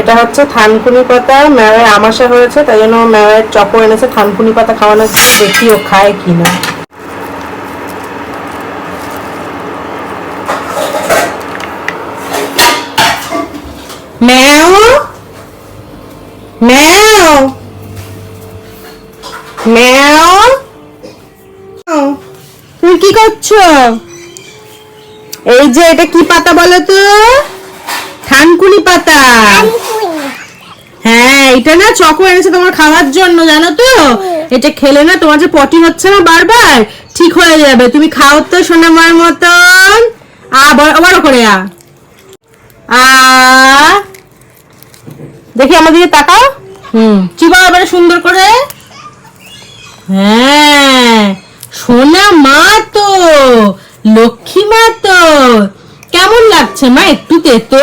এটা হচ্ছে থানকুনি পাতা। ম্যাওয়ের আমাশা হয়েছে তাই জন্য ম্যাওয়ের চকো এনেছে। থানকুনি পাতা খাওয়ানো হচ্ছে। দেখি ও খায় কিনা ম্যাও? ম্যাও? ম্যাও? তুমি কি করছ? এই যে এটা কি পাতা বলো তো? থানকুনি পাতা। এটা না চকো এনেছে তোমার খাওয়ার জন্য জানো তো? এটা খেলে না তোমার যে পটি হচ্ছে না বারবার ঠিক হয়ে যাবে। তুমি খাও তো সোনামার মতন। আ বড় করে আ। আ। দেখি আমার দিকে তাকাও। হুম চিবা এবারে সুন্দর করে। হ্যাঁ সোনা মা তো লক্ষ্মী মা তো। কেমন লাগছে মা একটু তেতো?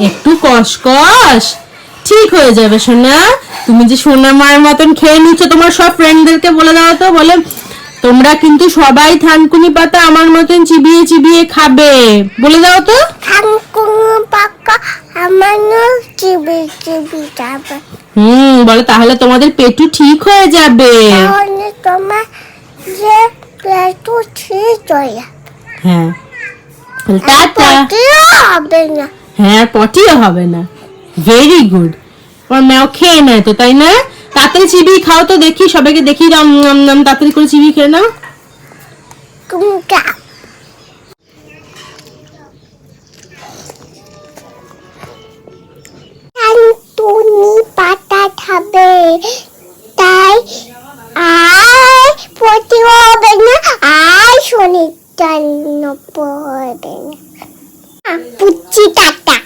একটু কসকস ঠিক হয়ে যাবে সোনা। তুমি যে সোনা মায়ের মতন খেয়ে নিচ্ছ তোমার সব ফ্রেন্ডদেরকে বলে দাও তো বলে। তোমরা কিন্তু সবাই থানকুনি পাতা আমার মতন চিবিয়ে চিবিয়ে খাবে। বলে দাও তো। থানকুনি আমারও হুম বলো তাহলে তোমাদের পেটু ঠিক হয়ে যাবে। তাহলে তোমার যে পেটু ঠিক হয়ে হ্যাঁ। টাটা। হবে না। হ্যাঁ পটিও হবে না। ভেরি গুড ওর ম্যাও খেয়ে নেয় তো, তাই না? তাড়াতাড়ি চিবি খাও তো, দেখি, সবাইকে দেখি, রাম নাম নাম তাড়াতাড়ি করে চিবি খেয়ে নাও। আর পড়তে হবে না পুচি টাটা।